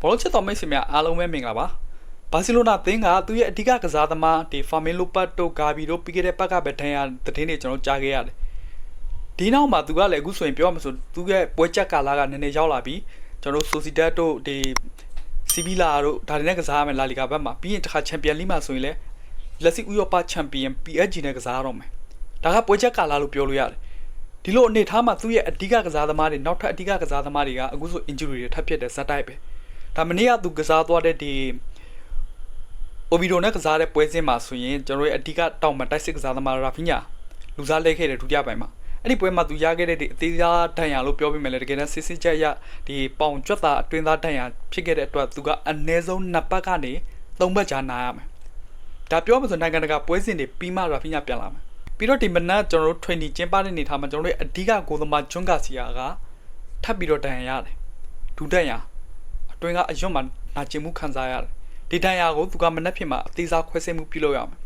ဘောလုံးချစ်တော်မိတ်ဆွေများအားလုံးပဲမင်္ဂလာပါဘာစီလိုနာသင်းကသူ့ရဲ့အဓိကကစားသမားဒီဖာမင်လိုပတ်တို့ဂါဘီတို့ပြီးခဲ့တဲ့ပတ်ကပဲထန်ရသတင်းတွေကျွန်တော်ကြားခဲ့ရတယ်ဒီနောက်မှာသူကလည်းအခုဆိုရင်ပြောမှဆိုသူရဲ့ပွဲချက်ကာလာကနည်းနည်းရောက်လာပြီးကျွန်တော်ဆိုစီဒတ်တို့ဒီစီဗီလာတို့ဒါတွေနဲ့ကစားရမယ်လာလီဂါဘက်မှာပြီးရင်တစ်ခါချန်ပီယံလိမှာဆိုရင်လည်းလက်စီဥရောပချန်ပီယံ PSG နဲ့ကစားရတော့မယ်ဒါကပွဲချက်ကာလာလို့ပြောလို့ရတယ်ဒီလိုအနေထားမှာသူ့ရဲ့အဓိကကစားသမားတွေနောက်ထပ်အဓိကကစားသမားတွေကအခုဆို injury တွေထပ်ဖြစ်တဲ့ဇက်တိုက်ပဲ ဒါမနေ့ကသူကစားသွားတဲ့ဒီအိုဗီဒိုနဲ့ကစားတဲ့ပွဲစဉ်မှာဆိုရင်ကျွန်တော်ရဲ့အဓိကတောင်မတိုက်စစ်ကစားသမားရာဖီညာလူစားလဲခဲ့တဲ့ဒုတိယပိုင်းမှာအဲ့ဒီပွဲမှာသူရခဲ့တဲ့ဒီအသေးစားဒဏ်ရာလို့ပြောပြမယ်လေတကယ်တမ်းစစ်စစ်ချက်ရဒီပေါင်ကြွက်သားအတွင်းသားဒဏ်ရာဖြစ်ခဲ့တဲ့အတွက်သူကအနည်းဆုံးနှစ်ပတ်ကနေသုံးပတ်ကြာနာရမယ်ဒါပြောမှဆိုနိုင်ငံတကာပွဲစဉ်တွေပြီးမှရာဖီညာပြန်လာမယ်ပြီးတော့ဒီမနက်ကျွန်တော်တို့ training ကျင်းပတဲ့နေထားမှာကျွန်တော်တို့အဓိကဂိုးသမားဂျွန်ဂါစီယာကထပ်ပြီးတော့ဒဏ်ရာရတယ်ဒူဒဏ်ရာအ တွင်းကအယွတ်မှာနာကျင်မှုခံစားရတယ်ဒီဒဏ်ရာကိုသူကမနှက်ဖြစ်မှာအသေးစားခွဲစိတ်မှုပြုလုပ်ရမယ်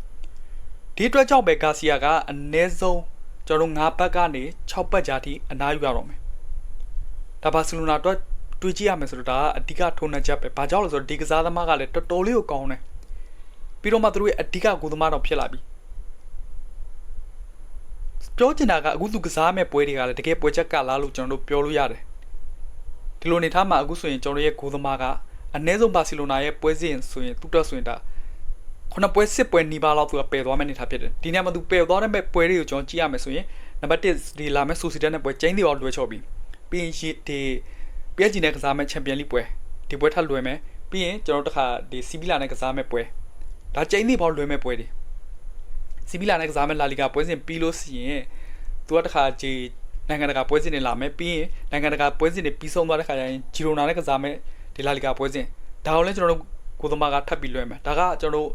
ဒီအတွက်ကြောင့်ပဲဂါစီယာကအနည်းဆုံးကျွန်တော်တို့9ဘက်ကနေ6ဘက်ကြာထိအနားယူရတော့မယ်ဒါဘာစီလိုနာအတွက်တွေးကြည့်ရမယ်ဆိုတော့ဒါကအဓိကထုံးနှက်ချက်ပဲဘာကြောင့်လဲဆိုတော့ဒီကစားသမားကလည်းတော်တော်လေးကိုကောင်းတယ်ပြီးတော့မှသူတို့ရဲ့အဓိကဂိုးသမားတော့ဖြစ်လာပြီပြောချင်တာကအခုသူကစားမဲ့ပွဲတွေကလည်းတကယ်ပွဲချက်ကလားလို့ကျွန်တော်တို့ပြောလို့ရတယ် ဒီလိုနေထားမှာအခုဆိုရင်ကျွန်တော်ရဲ့ဂိုးသမားကအနည်းဆုံးဘာစီလိုနာရဲ့ပွဲစဉ်ဆိုရင်သူ့တော့ဆိုရင်ဒါခုနပွဲစစ်ပွဲနီးပါးလောက်သူကပယ်သွားမယ့်နေထားဖြစ်တယ်ဒီနေ့မှာသူပယ်သွားတဲ့မဲ့ပွဲတွေကိုကျွန်တော်ကြည့်ရမယ်ဆိုရင်နံပါတ်1ဒီလာမဲ့ဆိုစီတက်နဲ့ပွဲကျင်းသေးအောင်လွှဲချော်ပြီးပြီးရင်ဒီပြည့်ဂျီနဲ့ကစားမဲ့ချန်ပီယံလိပွဲဒီပွဲထပ်လွှဲမယ်ပြီးရင်ကျွန်တော်တို့တခါဒီစီဗီလာနဲ့ကစားမဲ့ပွဲဒါကျင်းသေးပေါလွှဲမဲ့ပွဲတွေစီဗီလာနဲ့ကစားမဲ့လာလီဂါပွဲစဉ်ပြီးလို့ရှိရင်သူကတခါဂျီ နိုင်ငံတကာပွဲစဉ်တွေလာမယ်ပြီးရင်နိုင်ငံတကာပွဲစဉ်တွေပြီးဆုံးသွားတဲ့ခါကျရင်ဂျီရိုနာနဲ့ကစားမဲ့ဒီလာလီဂါပွဲစဉ်ဒါကိုလည်းကျွန်တော်တို့ကိုသမားကထပ်ပြီးလွှဲမယ်ဒါကကျွန်တော်တို့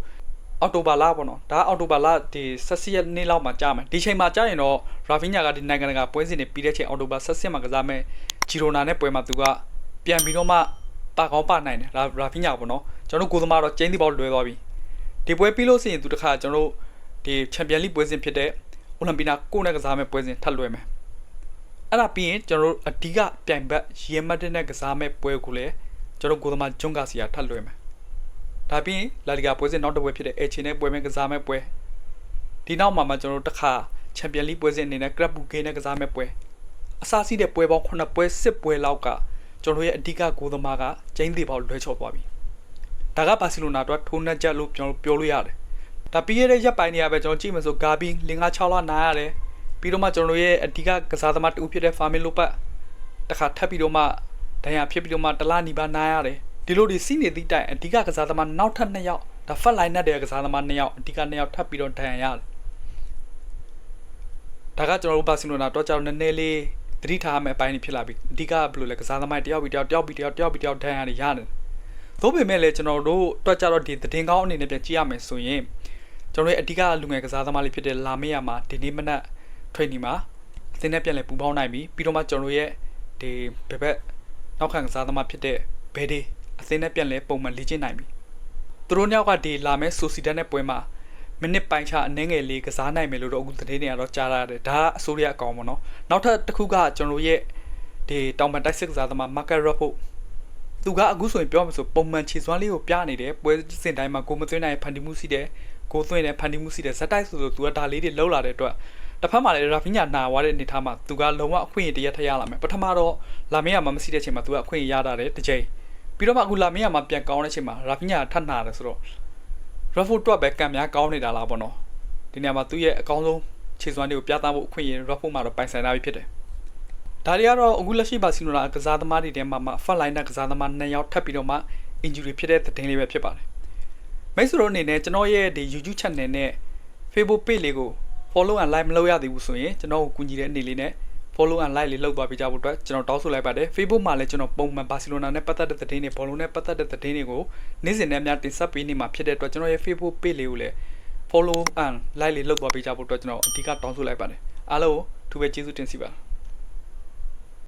အော်တိုဘာလပေါ့နော်ဒါအော်တိုဘာလဒီ16ရက်နေ့လောက်မှာကြာမယ်ဒီချိန်မှာကြာရင်တော့ရာဖီညာကဒီနိုင်ငံတကာပွဲစဉ်တွေပြီးတဲ့ချိန်အော်တိုဘာ16မှာကစားမယ်ဂျီရိုနာနဲ့ပွဲမှာသူကပြန်ပြီးတော့မှပါကောင်းပါနိုင်တယ်ရာဖီညာပေါ့နော်ကျွန်တော်တို့ကိုသမားတော့ကျင်းသီပေါလွှဲသွားပြီဒီပွဲပြီးလို့ဆိုရင်သူတခါကျွန်တော်တို့ဒီချန်ပီယံလိပွဲစဉ်ဖြစ်တဲ့အိုလံပီနာကိုနဲ့ကစားမဲ့ပွဲစဉ်ထပ်လွှဲမယ် အဲ့ဒါပြီးရင်ကျွန်တော်တို့အဓိကပြိုင်ဘက်ရီမတ်တင်နဲ့ကစားမဲ့ပွဲကိုလည်းကျွန်တော်ကိုသမားဂျွန်ဂါစီယာထပ်လွှဲမယ်ဒါပြီးရင်လာလီဂါပွဲစဉ်နောက်တစ်ပွဲဖြစ်တဲ့အေချီနဲ့ပွဲမဲ့ကစားမဲ့ပွဲဒီနောက်မှာမှကျွန်တော်တို့တစ်ခါချန်ပီယံလိပွဲစဉ်အနေနဲ့ကရပ်ဘူကေနဲ့ကစားမဲ့ပွဲအစားစီးတဲ့ပွဲပေါင်း9ပွဲ10ပွဲလောက်ကကျွန်တော်ရဲ့အဓိကကိုသမားကကျင်းသေးပေါလွှဲချော်သွားပြီဒါကဘာစီလိုနာအတွက်ထိုးနှက်ချက်လို့ကျွန်တော်ပြောလို့ရတယ်ဒါပြီးရတဲ့ရက်ပိုင်းတွေကပဲကျွန်တော်ကြည့်မဆိုဂါဘီလင်္ကာ6လနားရတယ် ပြီးတော့မှကျွန်တော်ရဲ့အဓိကကစားသမားတူဖြစ်တဲ့ဖာမင်လိုပတ်တခါထပ်ပြီးတော့မှဒဏ်ရာဖြစ်ပြီးတော့မှတလားနီပါနားရတယ်ဒီလိုဒီစီနေသည့်တိုင်အဓိကကစားသမားနောက်ထပ်2ယောက်ဒါဖက်လိုင်းနဲ့တဲ့ကစားသမား2ယောက်အဓိက2ယောက်ထပ်ပြီးတော့ဒဏ်ရာရတယ်ဒါကကျွန်တော်တို့ဘာစီလိုနာတော့ကြောင်နည်းနည်းလေးသတိထားမယ့်အပိုင်းတွေဖြစ်လာပြီအဓိကဘယ်လိုလဲကစားသမားတယောက်ပြီးတယောက်တယောက်ပြီးတယောက်တယောက်ပြီးတယောက်ဒဏ်ရာတွေရတယ်သို့ပေမဲ့လည်းကျွန်တော်တို့တွက်ကြတော့ဒီသတင်းကောင်းအနေနဲ့ပြန်ကြည့်ရမယ်ဆိုရင်ကျွန်တော်ရဲ့အဓိကလူငယ်ကစားသမားလေးဖြစ်တဲ့လာမေးယာမှာဒီနေ့မနက် training မှာအသင်းနဲ့ပြန်လည်ပူးပေါင်းနိုင်ပြီပြီးတော့မှကျွန်တော်ရဲ့ဒီဘယ်ဘက်နောက်ခံကစားသမားဖြစ်တဲ့ဘဲဒီအသင်းနဲ့ပြန်လည်ပုံမှန်လေ့ကျင့်နိုင်ပြီသူတို့ညောက်ကဒီလာမဲဆိုစီဒတ်နဲ့ပွဲမှာမိနစ်ပိုင်းချအနှဲငယ်လေးကစားနိုင်မယ်လို့တော့အခုသတင်းတွေကတော့ကြားရတယ်ဒါကအစိုးရအကောင်ပေါ့နော်နောက်ထပ်တစ်ခုကကျွန်တော်ရဲ့ဒီတောင်ပန်တိုက်စစ်ကစားသမားမာကာရက်ဖို့သူကအခုဆိုရင်ပြောမှဆိုပုံမှန်ခြေစွမ်းလေးကိုပြနေတယ်ပွဲစဉ်တိုင်းမှာကိုမသွင်းနိုင်ဖန်တီမှုရှိတယ်ကိုသွင်းတယ်ဖန်တီမှုရှိတယ်ဇက်တိုက်ဆိုဆိုသူကဒါလေးတွေလှုပ်လာတဲ့အတွက် တစ်ဖက်မှာလည်းရာဖီညာနာသွားတဲ့အနေထားမှာသူကလုံးဝအခွင့်အရေးတရက်ထရလာမယ်ပထမတော့လာမေးရမှာမရှိတဲ့ချိန်မှာသူကအခွင့်အရေးရတာတယ်တစ်ချိန်ပြီးတော့မှအခုလာမေးရမှာပြန်ကောင်းတဲ့ချိန်မှာရာဖီညာထပ်နာတယ်ဆိုတော့ရဖိုတွက်ပဲကံများကောင်းနေတာလားပေါ့နော်ဒီနေရာမှာသူ့ရဲ့အကောင်းဆုံးခြေစွမ်းတွေကိုပြသဖို့အခွင့်အရေးရဖိုမှာတော့ပိုင်ဆိုင်လာပြီဖြစ်တယ်ဒါတွေကတော့အခုလက်ရှိပါစီနိုလာကစားသမားတွေထဲမှာမှဖက်လိုင်းနဲ့ကစားသမားနှစ်ယောက်ထပ်ပြီးတော့မှ injury ဖြစ်တဲ့သတင်းလေးပဲဖြစ်ပါတယ်မိတ်ဆွေတို့အနေနဲ့ကျွန်တော်ရဲ့ဒီ YouTube channel နဲ့ Facebook page လေးကို follow and like မလုပ်ရသေးဘူးဆိုရင်ကျွန်တော်ကိုကူညီတဲ့အနေလေးနဲ့ follow and like လေးလုပ်သွားပေးကြဖို့အတွက်ကျွန်တော်တောင်းဆိုလိုက်ပါတယ် Facebook မှာလည်းကျွန်တော်ပုံမှန်ဘာစီလိုနာနဲ့ပတ်သက်တဲ့သတင်းတွေဘောလုံးနဲ့ပတ်သက်တဲ့သတင်းတွေကိုနေ့စဉ်နဲ့များတင်ဆက်ပေးနေမှာဖြစ်တဲ့အတွက်ကျွန်တော်ရဲ့ Facebook page လေးကိုလည်း follow and like လေးလုပ်သွားပေးကြဖို့အတွက်ကျွန်တော်အဓိကတောင်းဆိုလိုက်ပါတယ်အားလုံးကိုသူပဲကျေးဇူးတင်စီပါ